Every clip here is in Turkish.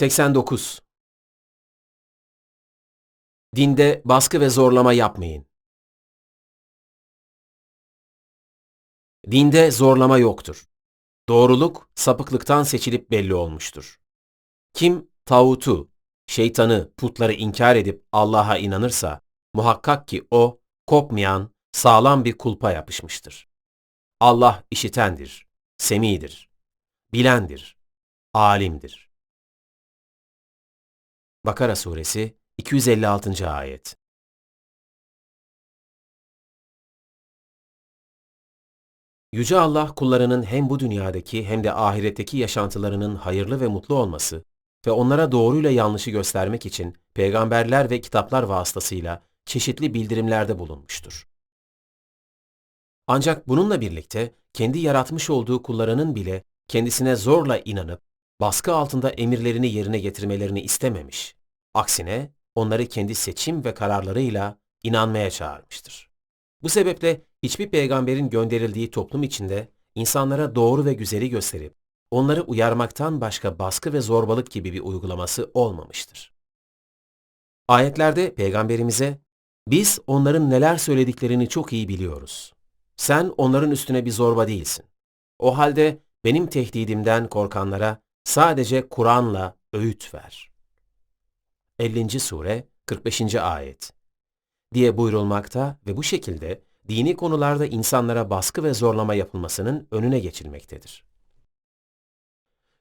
89. Dinde baskı ve zorlama yapmayın. Dinde zorlama yoktur. Doğruluk sapıklıktan seçilip belli olmuştur. Kim tağutu, şeytanı, putları inkar edip Allah'a inanırsa muhakkak ki o kopmayan, sağlam bir kulpa yapışmıştır. Allah işitendir, semidir, bilendir, alimdir. Bakara suresi 256. ayet. Yüce Allah kullarının hem bu dünyadaki hem de ahiretteki yaşantılarının hayırlı ve mutlu olması ve onlara doğruyla yanlışı göstermek için peygamberler ve kitaplar vasıtasıyla çeşitli bildirimlerde bulunmuştur. Ancak bununla birlikte kendi yaratmış olduğu kullarının bile kendisine zorla inanıp baskı altında emirlerini yerine getirmelerini istememiş. Aksine onları kendi seçim ve kararlarıyla inanmaya çağırmıştır. Bu sebeple hiçbir peygamberin gönderildiği toplum içinde insanlara doğru ve güzeli gösterip onları uyarmaktan başka baskı ve zorbalık gibi bir uygulaması olmamıştır. Ayetlerde peygamberimize biz onların neler söylediklerini çok iyi biliyoruz. Sen onların üstüne bir zorba değilsin. O halde benim tehdidimden korkanlara sadece Kur'an'la öğüt ver. 50. sure 45. ayet diye buyurulmakta ve bu şekilde dini konularda insanlara baskı ve zorlama yapılmasının önüne geçilmektedir.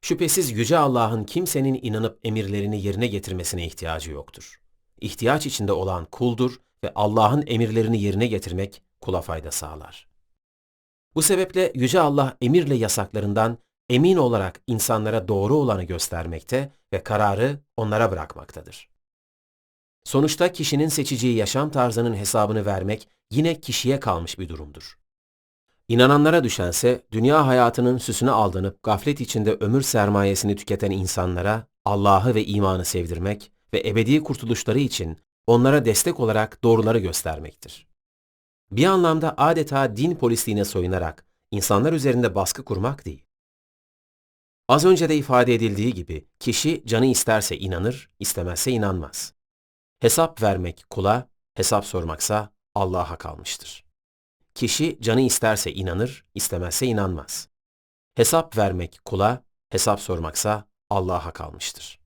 Şüphesiz Yüce Allah'ın kimsenin inanıp emirlerini yerine getirmesine ihtiyacı yoktur. İhtiyaç içinde olan kuldur ve Allah'ın emirlerini yerine getirmek kula fayda sağlar. Bu sebeple Yüce Allah emirle yasaklarından emin olarak insanlara doğru olanı göstermekte ve kararı onlara bırakmaktadır. Sonuçta kişinin seçeceği yaşam tarzının hesabını vermek yine kişiye kalmış bir durumdur. İnananlara düşense dünya hayatının süsüne aldanıp gaflet içinde ömür sermayesini tüketen insanlara Allah'ı ve imanı sevdirmek ve ebedi kurtuluşları için onlara destek olarak doğruları göstermektir. Bir anlamda adeta din polisliğine soyunarak insanlar üzerinde baskı kurmak değil. Az önce de ifade edildiği gibi kişi canı isterse inanır, istemezse inanmaz. Hesap vermek kula, hesap sormaksa Allah'a kalmıştır. Kişi canı isterse inanır, istemezse inanmaz. Hesap vermek kula, hesap sormaksa Allah'a kalmıştır.